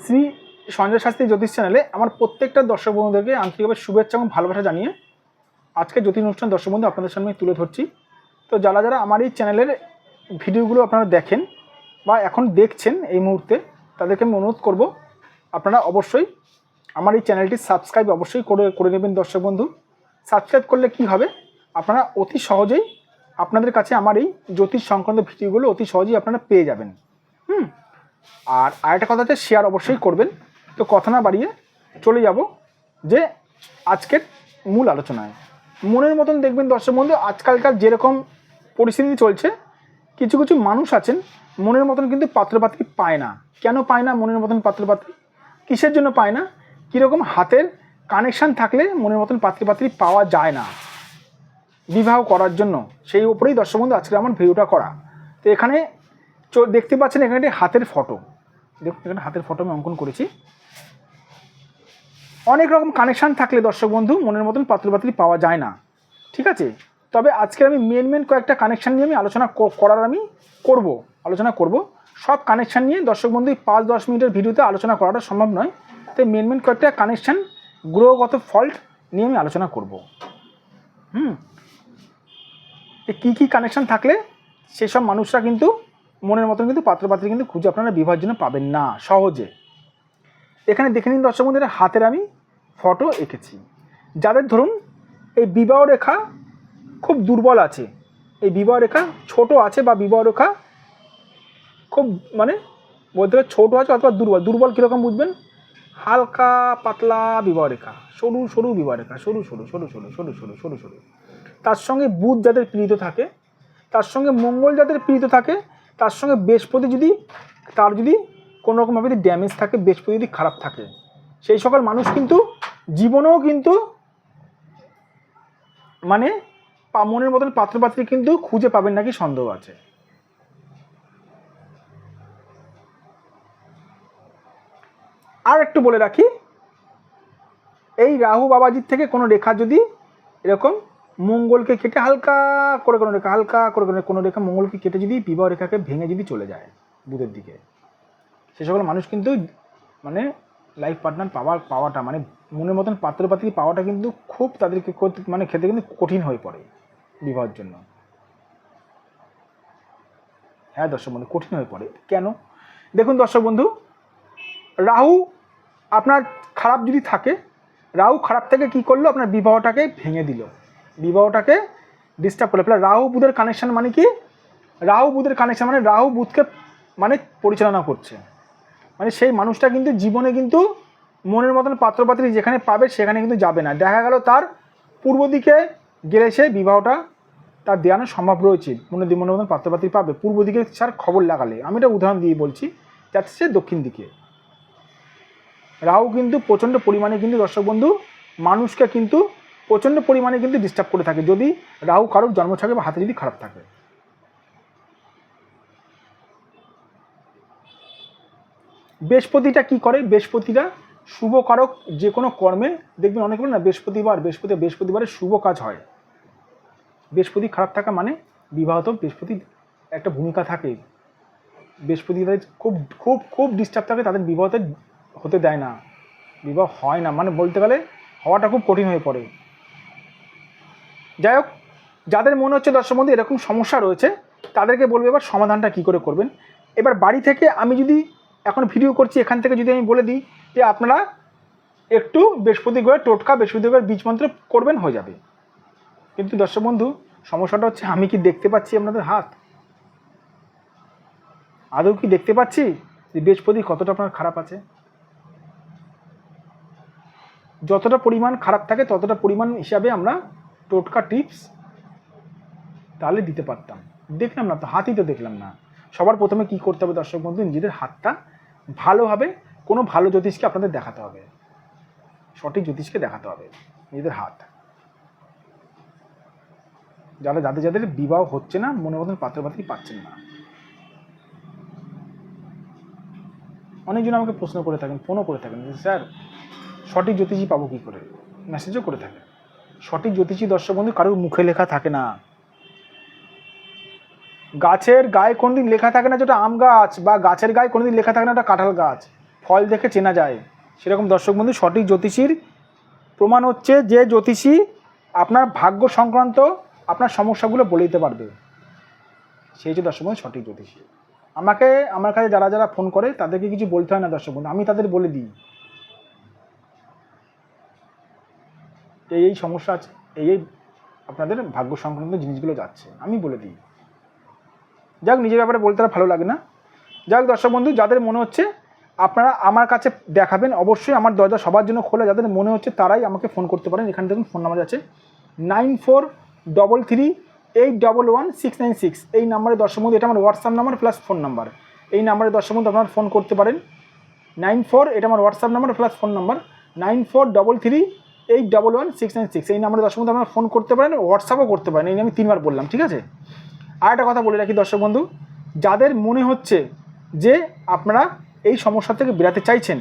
শ্রী সঞ্জয় শাস্ত্রী জ্যোতিষ চ্যানেলে আমার প্রত্যেকটা দর্শক বন্ধুদেরকে আন্তরিকভাবে শুভেচ্ছা এবং ভালোবাসা জানিয়ে আজকে জ্যোতিষ অনুষ্ঠান দর্শক বন্ধু আপনাদের সামনে তুলে ধরছি। তো যারা যারা আমার এই চ্যানেলের ভিডিওগুলো আপনারা দেখেন বা এখন দেখছেন এই মুহূর্তে, তাদেরকে আমি অনুরোধ করব, আপনারা অবশ্যই আমার এই চ্যানেলটি সাবস্ক্রাইব অবশ্যই করে করে নেবেন দর্শক বন্ধু। সাবস্ক্রাইব করলে কি হবে? আপনারা অতি সহজেই আপনাদের কাছে আমার এই জ্যোতিষ সংক্রান্ত ভিডিওগুলো অতি সহজেই আপনারা পেয়ে যাবেন। আর আরেকটা কথা হচ্ছে শেয়ার অবশ্যই করবেন। তো কথা না বাড়িয়ে চলে যাব যে আজকের মূল আলোচনায়। মনের মতন দেখবেন দর্শক বন্ধু, আজকালকার যেরকম পরিস্থিতি চলছে, কিছু কিছু মানুষ আছেন, মনের মতন কিন্তু পাত্রপাত্রী পায় না। কেন পায় না মনের মতন পাত্রপাত্রী? কিসের জন্য পায় না? কীরকম হাতের কানেকশান থাকলে মনের মতন পাত্রপাত্রী পাওয়া যায় না। বিবাহ করার জন্য। সেই উপরেই দর্শক বন্ধু আজকে আমার ভিডিওটা করা। তো এখানে চো- দেখতে পাচ্ছেন এখানে একটি হাতের ফটো দেখুন, এখানে হাতের ফটো আমি অঙ্কন করেছি। অনেক রকম কানেকশান থাকলে দর্শক বন্ধু, মনের মতন পাত্রপাত্রী পাওয়া যায় না। ঠিক আছে? তবে আজকে আমি মেন মেন কয়েকটা কানেকশান নিয়ে আমি আলোচনা করার আমি করব, আলোচনা করব। সব কানেকশান নিয়ে দর্শক বন্ধু পাঁচ দশ মিনিটের ভিডিওতে আলোচনা করাটা সম্ভব নয়। তাই মেন মেন কয়েকটা কানেকশান গ্রহগত ফল্ট নিয়ে আমি আলোচনা করব। হুম? কী কী কানেকশান থাকলে সেসব মানুষরা কিন্তু মনের মতন কিন্তু পাত্রপাত্রী কিন্তু খুঁজে আপনারা বিবাহের জন্য পাবেন না, সহজে। এখানে দেখে নিন দর্শক বন্ধুরা, হাতের আমি ফটো এঁকেছি। যাদের ধরুন এই বিবাহ রেখা খুব দুর্বল আছে, এই বিবাহ রেখা ছোট আছে বা বিবাহ রেখা খুব মানে বলতে গেলে ছোটো আছে অথবা দুর্বল দুর্বল কীরকম বুঝবেন? হালকা, পাতলা বিবাহ রেখা, সরু সরু বিবাহ রেখা, সরু সরু সরু সরু সরু সরু সরু সরু। তার সঙ্গে বুধ যাদের পীড়িত থাকে, তার সঙ্গে মঙ্গল যাদের পীড়িত থাকে তার সঙ্গে বৃহস্পতি যদি, তার যদি কোনো রকমভাবে যদি ড্যামেজ থাকে, বৃহস্পতি যদি খারাপ থাকে, সেই সকল মানুষ কিন্তু জীবনেও কিন্তু মানে মনের মতন পাত্রপাত্রী কিন্তু খুঁজে পাবেন নাকি সন্দেহ আছে। আর একটু বলে রাখি, এই রাহু বাবাজির থেকে কোনো রেখা যদি এরকম মঙ্গলকে কেটে হালকা করে কোনো রেখা, হালকা করে কোনো কোনো রেখা মঙ্গলকে কেটে যদি বিবাহ রেখাকে ভেঙে যদি চলে যায় বুধের দিকে, সে সকল মানুষ কিন্তু মানে লাইফ পার্টনার পাওয়ার পাওয়াটা মানে মনের মতন পাত্র পাত্রপাত্রী পাওয়াটা কিন্তু খুব তাদেরকে মানে খেতে কিন্তু কঠিন হয়ে পড়ে বিবাহের জন্য। হ্যাঁ দর্শক বন্ধু, কঠিন হয়ে পড়ে। কেন? দেখুন দর্শক বন্ধু, রাহু আপনার খারাপ যদি থাকে, রাহু খারাপ থেকে কি করল? আপনার বিবাহটাকে ভেঙে দিল। বিবাহটাকে ডিস্টার্ব করল। আপনার রাহু বুধের কানেকশন মানে কি? রাহু বুধের কানেকশান মানে রাহু বুধকে মানে পরিচালনা করছে। মানে সেই মানুষটা কিন্তু জীবনে কিন্তু মনের মতন পাত্রপাত্রী যেখানে পাবে সেখানে কিন্তু যাবে না। দেখা গেল তার পূর্ব দিকে গেলে সে বিবাহটা তার দেওয়ানো সম্ভব রয়েছে। মনে মনের মতন পাত্রপাত্রী পাবে। পূর্ব দিকে স্যার খবর লাগালে। আমি এটা উদাহরণ দিয়ে বলছি, যাচ্ছে সে দক্ষিণ দিকে। রাহু কিন্তু প্রচণ্ড পরিমাণে কিন্তু দর্শক বন্ধু, মানুষকে কিন্তু প্রচণ্ড পরিমাণে কিন্তু ডিস্টার্ব করে থাকে। যদি রাহু কারোর জন্ম থাকে বা হাতে যদি খারাপ থাকে। বৃহস্পতিটা কি করে? বৃহস্পতিটা শুভ কারক যে কোনো কর্মে, দেখবেন অনেক না, বৃহস্পতিবার, বৃহস্পতি, বৃহস্পতিবারে শুভ কাজ হয়। বৃহস্পতি খারাপ থাকা মানে বিবাহত বৃহস্পতি একটা ভূমিকা থাকে। বৃহস্পতি খুব খুব খুব ডিস্টার্ব থাকে, তাদের বিবাহতে হতে দেয় না। বিবাহ হয় না। মানে বলতে গেলে হওয়াটা খুব কঠিন হয়ে পড়ে। যাই হোক, যাদের মনে হচ্ছে দর্শক বন্ধু এরকম সমস্যা রয়েছে, তাদেরকে বলব এবার সমাধানটা কী করে করবেন। এবার বাড়ি থেকে আমি যদি এখন ভিডিও করছি, এখান থেকে যদি আমি বলে দিই যে আপনারা একটু বৃহস্পতি গ্রহের টোটকা, বৃহস্পতি গ্রহের বীজ মন্ত্র করবেন, হয়ে যাবে। কিন্তু দর্শক বন্ধু, সমস্যাটা হচ্ছে আমি কি দেখতে পাচ্ছি আপনাদের হাত? আদৌ কি দেখতে পাচ্ছি যে বৃহস্পতি কতটা আপনার খারাপ আছে? যতটা পরিমাণ খারাপ থাকে, ততটা পরিমাণ হিসাবে আমরা টোটকা টিপস, তাহলে দিতে পারতাম। দেখলাম না তো, হাতই তো দেখলাম না। সবার প্রথমে কি করতে হবে দর্শক বন্ধু? নিজেদের হাতটা ভালোভাবে কোনো ভালো জ্যোতিষকে আপনাদের দেখাতে হবে। সঠিক জ্যোতিষকে দেখাতে হবে, নিজেদের হাত। যারা, যাদের যাদের বিবাহ হচ্ছে না, মনে মতন পাত্রপাত্রী পাচ্ছেন না। অনেকজন আমাকে প্রশ্ন করে থাকেন, ফোনও করে থাকেন স্যার, সঠিক জ্যোতিষী পাবো কী করে? মেসেজও করে থাকেন। সঠিক জ্যোতিষী দর্শক বন্ধু, কারোর মুখে লেখা থাকে না। গাছের গায়ে কোনোদিন লেখা থাকে না যেটা আম গাছ, বা গাছের গায়ে কোনোদিন লেখা থাকে না ওটা কাঁঠাল গাছ। ফল দেখে চেনা যায়। সেরকম দর্শক বন্ধু, সঠিক জ্যোতিষীর প্রমাণ হচ্ছে যে জ্যোতিষী আপনার ভাগ্য সংক্রান্ত আপনার সমস্যাগুলো বলে দিতে পারবে। সেই হচ্ছে দর্শক বন্ধু, সঠিক জ্যোতিষী। আমাকে, আমার কাছে যারা যারা ফোন করে তাদেরকে কিছু বলতে হয় না দর্শক বন্ধু, আমি তাদের বলে দিই। এই এই সমস্যা আছে, এই এই আপনাদের ভাগ্য সংক্রান্ত জিনিসগুলো যাচ্ছে, আমি বলে দিই। যাক, নিজের ব্যাপারে বলতে ভালো লাগে না। যাক, দর্শক বন্ধু, যাদের মনে হচ্ছে, আপনারা আমার কাছে দেখাবেন, অবশ্যই আমার দরজা সবার জন্য খোলা, যাদের মনে হচ্ছে তারাই আমাকে ফোন করতে পারেন। এখানে দেখুন, ফোন নাম্বার আছে nine four double three eight double one six nine six. এই নাম্বারে দর্শক বন্ধু, এটা আমার WhatsApp number, plus phone number. এই নাম্বারে দর্শক বন্ধু, আপনারা ফোন করতে পারেন। নাইন ফোর, এটা আমার WhatsApp number, plus phone number. Nine four double three eight double one six nine six. এই নাম্বারে দর্শক বন্ধু, আপনারা ফোন করতে পারেন হোয়াটসঅ্যাপও করতে পারেন। এই আমি তিনবার বললাম, ঠিক আছে? আর একটা কথা বলে রাখি দর্শক বন্ধু, যাদের মনে হচ্ছে যে আপনারা এই সমস্যা থেকে বেরাতে চাইছেন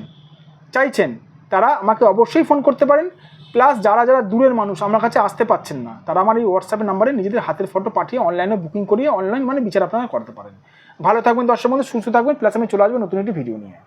চাইছেন, তারা আমাকে অবশ্যই ফোন করতে পারেন। প্লাস যারা যারা দূরের মানুষ, আমার কাছে আসতে পাচ্ছেন না, তারা আমার এই হোয়াটসঅ্যাপের নাম্বারে নিজেদের হাতের ফটো পাঠিয়ে অনলাইনে বুকিং করিয়ে অনলাইন মানে বিচার আপনারা করতে পারেন। ভালো থাকবেন দর্শক বন্ধু, সুস্থ থাকবেন। প্লাস আমি চলে আসব নতুন একটি ভিডিও নিয়ে।